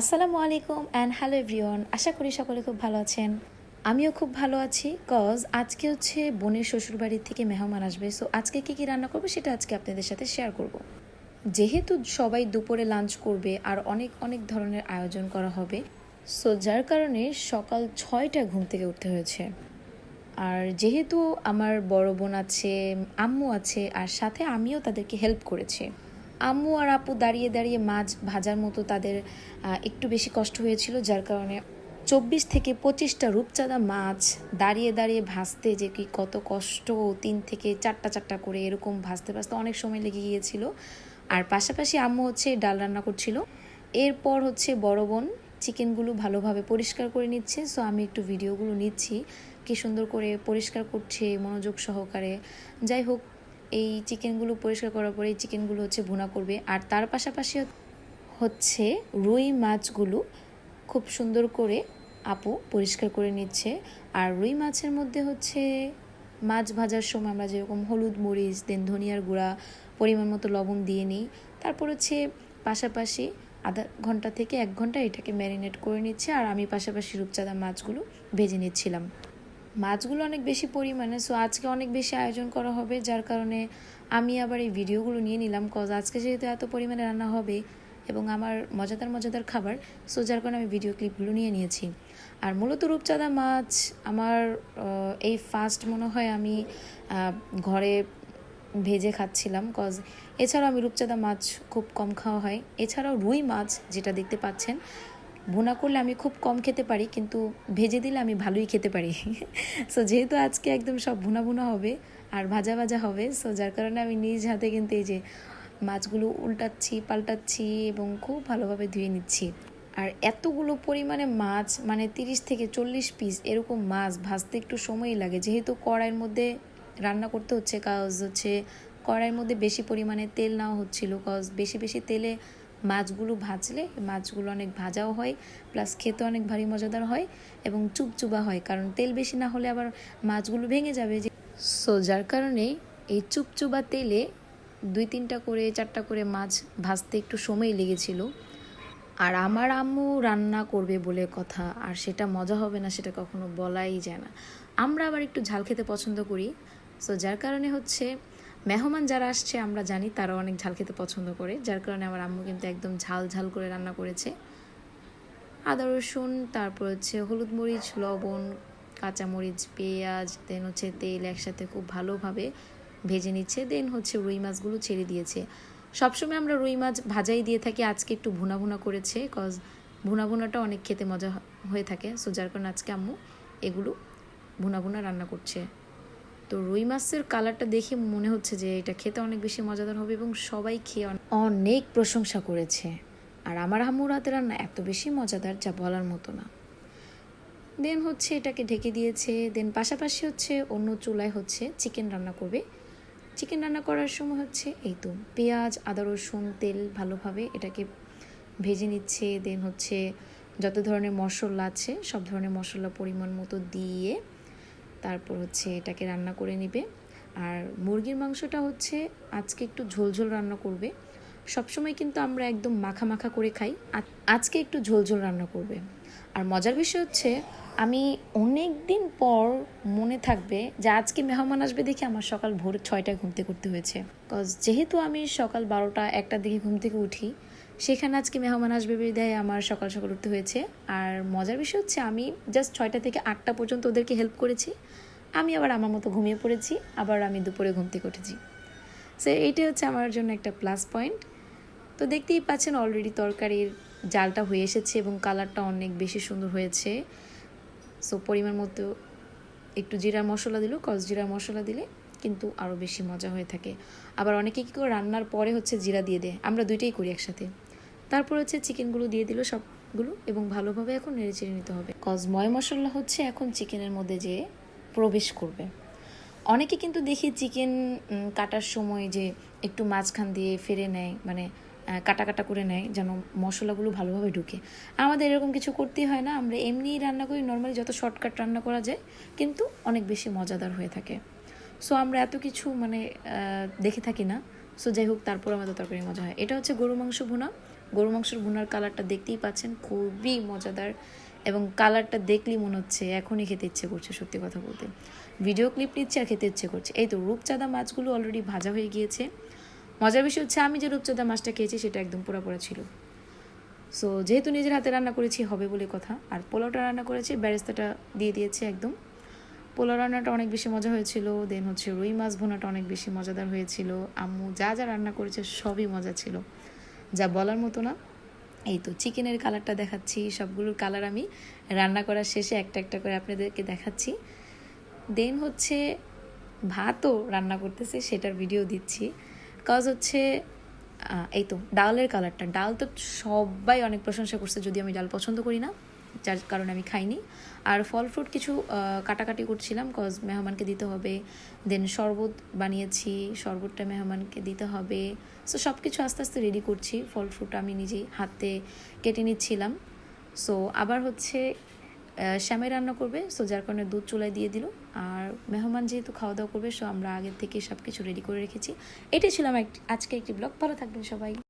আসসালামু আলাইকুম and hello everyone আশা করি সকলে খুব ভালো আছেন। আমিও খুব ভালো আছি কজ আজকে হচ্ছে বোনের শ্বশুরবাড়ির থেকে মেহমান আসবে। সো আজকে কী কী রান্না করব সেটা আজকে আপনাদের সাথে শেয়ার করব। যেহেতু সবাই দুপুরে লাঞ্চ করবে আর অনেক অনেক ধরনের আয়োজন করা হবে সো যার কারণে সকাল ছয়টা ঘুম থেকে উঠতে হয়েছে। আর যেহেতু আমার বড় বোন আছে, আম্মু আছে, আর সাথে আমিও তাদেরকে হেল্প করেছি। আম্মু আর আপু দাঁড়িয়ে দাঁড়িয়ে মাছ ভাজার মতো তাদের একটু বেশি কষ্ট হয়েছিল, যার কারণে চব্বিশ থেকে পঁচিশটা রূপচাঁদা মাছ দাঁড়িয়ে দাঁড়িয়ে ভাজতে যে কি কত কষ্ট, তিন থেকে চারটা চারটা করে এরকম ভাজতে ভাজতে অনেক সময় লেগে গিয়েছিল। আর পাশাপাশি আম্মু হচ্ছে ডাল রান্না করছিল। এরপর হচ্ছে বড় বোন চিকেনগুলো ভালোভাবে পরিষ্কার করে নিচ্ছে। সো আমি একটু ভিডিওগুলো নিচ্ছি, কি সুন্দর করে পরিষ্কার করছে, মনোযোগ সহকারে। যাই হোক এই চিকেনগুলো পরিষ্কার করার পরে এই চিকেনগুলো হচ্ছে ভুনা করবে। আর তার পাশাপাশি হচ্ছে রুই মাছগুলো খুব সুন্দর করে আপু পরিষ্কার করে নিচ্ছে। আর রুই মাছের মধ্যে হচ্ছে মাছ ভাজার সময় আমরা যেরকম হলুদ মরিচ, দেন ধনিয়ার গুঁড়া, পরিমাণ মতো লবণ দিয়ে নিই। তারপর হচ্ছে পাশাপাশি আধা ঘণ্টা থেকে এক ঘণ্টা এটাকে ম্যারিনেট করে নিচ্ছে। আর আমি পাশাপাশি রূপচাঁদা মাছগুলো ভেজে নিচ্ছিলাম। মাছগুলো অনেক বেশি পরিমাণে সো আজকে অনেক বেশি আয়োজন করা হবে, যার কারণে আমি আবার এই ভিডিওগুলো নিয়ে নিলাম কজ আজকে যেহেতু এত পরিমাণে রান্না হবে এবং আমার মজাদার মজাদার খাবার সো যার কারণে আমি ভিডিও ক্লিপগুলো নিয়ে নিয়েছি। আর মূলত রূপচাঁদা মাছ, আমার এই ফার্স্ট মনে হয় আমি ঘরে ভেজে খাচ্ছিলাম কজ এছাড়াও আমি রূপচাঁদা মাছ খুব কম খাওয়া হয়। এছাড়াও রুই মাছ, যেটা দেখতে পাচ্ছেন ভুনা করলে আমি খুব কম খেতে পারি, কিন্তু ভেজে দিলে আমি ভালোই খেতে পারি। সো যেহেতু আজকে একদম সব ভুনা ভুনা হবে আর ভাজা ভাজা হবে সো যার কারণে আমি নিজ হাতে কিন্তু এই যে মাছগুলো উল্টাচ্ছি, পাল্টাচ্ছি এবং খুব ভালোভাবে ধুয়ে নিচ্ছি। আর এতগুলো পরিমাণে মাছ মানে তিরিশ থেকে চল্লিশ পিস এরকম মাছ ভাজতে একটু সময়ই লাগে। যেহেতু কড়াইয়ের মধ্যে রান্না করতে হচ্ছে কাজ হচ্ছে কড়াইয়ের মধ্যে বেশি পরিমাণে তেল নেওয়া হচ্ছিল কজ বেশি বেশি তেলে মাছগুলো ভাজলে, মাছগুলো অনেক ভাজাও হয় প্লাস খেতে অনেক ভারী মজাদার হয় এবং চুপচুপা হয়, কারণ তেল বেশি না হলে আবার মাছগুলো ভেঙে যাবে যে সো যার কারণে এই চুপচুপা তেলে দুই তিনটা করে, চারটা করে মাছ ভাজতে একটু সময় লেগেছিল। আর আমার আম্মু রান্না করবে বলে কথা, আর সেটা মজা হবে না, সেটা কখনো বলাই যায় না। আমরা আবার একটু ঝাল খেতে পছন্দ করি। সো যার কারণে হচ্ছে মেহমান যারা আসছে, আমরা জানি তারা অনেক ঝাল খেতে পছন্দ করে। যার কারণে আমার আম্মু কিন্তু একদম ঝাল ঝাল করে রান্না করেছে। আদা, রসুন, তারপর হচ্ছে হলুদ মরিচ, লবণ, কাঁচামরিচ, পেঁয়াজ, দেন হচ্ছে তেল একসাথে খুব ভালোভাবে ভেজে নিচ্ছে। দেন হচ্ছে রুই মাছগুলো ছেড়ে দিয়েছে। সবসময় আমরা রুই মাছ ভাজাই দিয়ে থাকি, আজকে একটু ভুনা ভুনা করেছে কজ ভুনা ভুনাটা অনেক খেতে মজা হয়ে থাকে। সো যার কারণে আজকে আম্মু এগুলো ভুনা ভুনা রান্না করছে। তো রুই মাছের কালারটা দেখে মনে হচ্ছে যে এটা খেতে অনেক বেশি মজাদার হবে এবং সবাই খেয়ে অনেক প্রশংসা করেছে। আর আমার আম্মুর হাতের রান্না এত বেশি মজাদার যা বলার মতো না। দেন হচ্ছে এটাকে ঢেকে দিয়েছে, দেন পাশাপাশি হচ্ছে অন্য চুলায় হচ্ছে চিকেন রান্না করবে। চিকেন রান্না করার সময় হচ্ছে এই তো পেঁয়াজ, আদা, রসুন, তেল ভালোভাবে এটাকে ভেজে নিচ্ছে, দেন হচ্ছে যত ধরনের মশলা আছে, সব ধরনের মশলা পরিমাণ মতো দিয়ে তারপর হচ্ছে এটাকে রান্না করে নেবে। আর মুরগির মাংসটা হচ্ছে আজকে একটু ঝোলঝোল রান্না করবে। সবসময় কিন্তু আমরা একদম মাখা মাখা করে খাই। আজকে একটু ঝোলঝোল রান্না করবে। আর মজার বিষয় হচ্ছে আমি অনেক দিন পর মনে থাকবে যে আজকে মেহমান আসবে দেখে আমার সকাল ভোর ছয়টায় ঘুম থেকে উঠতে হয়েছে। কজ যেহেতু আমি সকাল বারোটা একটার দিকে ঘুম থেকে উঠি সেখানে আজকে মেহমান আসবে বিদায়, আমার সকাল সকাল উঠতে হয়েছে। আর মজার বিষয় হচ্ছে আমি জাস্ট ছয়টা থেকে আটটা পর্যন্ত ওদেরকে হেল্প করেছি। আমি আবার আমার মতো ঘুমিয়ে পড়েছি, আবার আমি দুপুরে ঘুম থেকে উঠেছি। সো এইটাই হচ্ছে আমার জন্য একটা প্লাস পয়েন্ট তো দেখতেই পাচ্ছেন অলরেডি তরকারির জালটা হয়ে এসেছে এবং কালারটা অনেক বেশি সুন্দর হয়েছে। সো পরিমাণ মতো একটু জিরার মশলা দিল কস জিরার মশলা দিলে কিন্তু আরও বেশি মজা হয়ে থাকে। আবার অনেকে কী করে রান্নার পরে হচ্ছে জিরা দিয়ে দেয়, আমরা দুইটাই করি একসাথে। তারপর হচ্ছে চিকেনগুলো দিয়ে দিল সবগুলো এবং ভালোভাবে এখন নেড়ে চেড়ে নিতে হবে। কজ ময় মশলা হচ্ছে এখন চিকেনের মধ্যে যে প্রবেশ করবে। অনেকে কিন্তু দেখি চিকেন কাটার সময় যে একটু মাঝখান দিয়ে ফেরে নেয় মানে কাটা কাটা করে নেয় যেন মশলাগুলো ভালোভাবে ঢুকে। আমাদের এরকম কিছু করতেই হয় না, আমরা এমনিই রান্না করি, নর্মালি যত শর্টকাট রান্না করা যায়, কিন্তু অনেক বেশি মজাদার হয়ে থাকে। সো আমরা এত কিছু মানে দেখে থাকি না। সো যাই হোক, তারপর আমাদের তরকারি মজা হয়। এটা হচ্ছে গরু মাংস ভুনা। গরু মাংসের ভুনার কালারটা দেখতেই পাচ্ছেন, খুবই মজাদার এবং কালারটা দেখলেই মনে হচ্ছে এখনই খেতে ইচ্ছে করছে সত্যি কথা বলতে। ভিডিও ক্লিপ নিচ্ছে আর খেতে ইচ্ছে করছে। এই তো রূপচাঁদা মাছগুলো অলরেডি ভাজা হয়ে গিয়েছে। মজার বিষয় হচ্ছে আমি যে রূপচাঁদা মাছটা খেয়েছি সেটা একদম পোড়া পোড়া ছিল। সো যেহেতু নিজের হাতে রান্না করেছি, হবে বলে কথা। আর পোলাওটা রান্না করেছি, ব্যারেস্তাটা দিয়ে দিয়েছে একদম। পোলাও রান্নাটা অনেক বেশি মজা হয়েছিল দেন হচ্ছে রুই মাছ ভুনাটা অনেক বেশি মজাদার হয়েছিল। আম্মু যা যা রান্না করেছে সবই মজা ছিল। যা বলার মতো না। এই তো চিকেনের কালারটা দেখাচ্ছি, সবগুলোর কালার আমি রান্না করার শেষে একটা একটা করে আপনাদেরকে দেখাচ্ছি। দেন হচ্ছে ভাতও রান্না করতেছে, সেটার ভিডিও দিচ্ছি। কজ হচ্ছে এই তো ডালের কালারটা, ডাল তো সবাই অনেক প্রশংসা করছে, যদি আমি ডাল পছন্দ করি না। যার কারণে আমি খাইনি। আর ফল ফ্রুট কিছু কাটাকাটি করছিলাম কজ মেহমানকে দিতে হবে। দেন শরবত বানিয়েছি শরবতটা মেহমানকে দিতে হবে। সো সব কিছু আস্তে আস্তে রেডি করছি। ফল ফ্রুট আমি নিজেই হাতে কেটে নিচ্ছিলাম। সো আবার হচ্ছে আহ, শ্যামাই রান্না করবে। সো যার কারণে দুধ চুলায় দিয়ে দিল। আর মেহমান যেহেতু খাওয়া দাওয়া করবে সো আমরা আগের থেকে সব কিছু রেডি করে রেখেছি। এটাই ছিল আমার আজকে একটি ব্লগ ভালো থাকবেন সবাই।